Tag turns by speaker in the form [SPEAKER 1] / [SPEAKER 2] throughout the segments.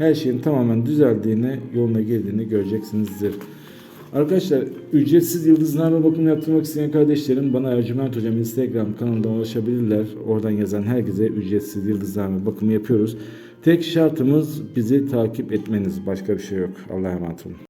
[SPEAKER 1] her şeyin tamamen düzeldiğini, yoluna girdiğini göreceksinizdir. Arkadaşlar ücretsiz yıldızlarla bakım yaptırmak isteyen kardeşlerim bana Ercüment Hocam Instagram kanalından ulaşabilirler. Oradan yazan herkese ücretsiz yıldızlarla bakımı yapıyoruz. Tek şartımız bizi takip etmeniz. Başka bir şey yok. Allah'a emanet olun.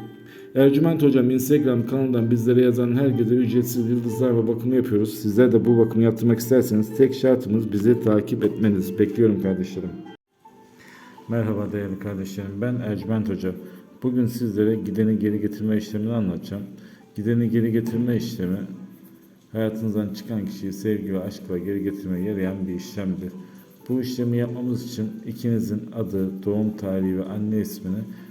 [SPEAKER 1] Ercüment Hocam Instagram kanalından bizlere yazan herkese ücretsiz yıldızlarla bakımı yapıyoruz. Sizler de bu bakımı yaptırmak isterseniz tek şartımız bizi takip etmeniz. Bekliyorum kardeşlerim. Merhaba değerli kardeşlerim. Ben Ercüment Hoca. Bugün sizlere gideni geri getirme işlemini anlatacağım. Gideni geri getirme işlemi hayatınızdan çıkan kişiyi sevgi ve aşkla geri getirmeye yarayan bir işlemdir. Bu işlemi yapmamız için ikinizin adı, doğum tarihi ve anne ismini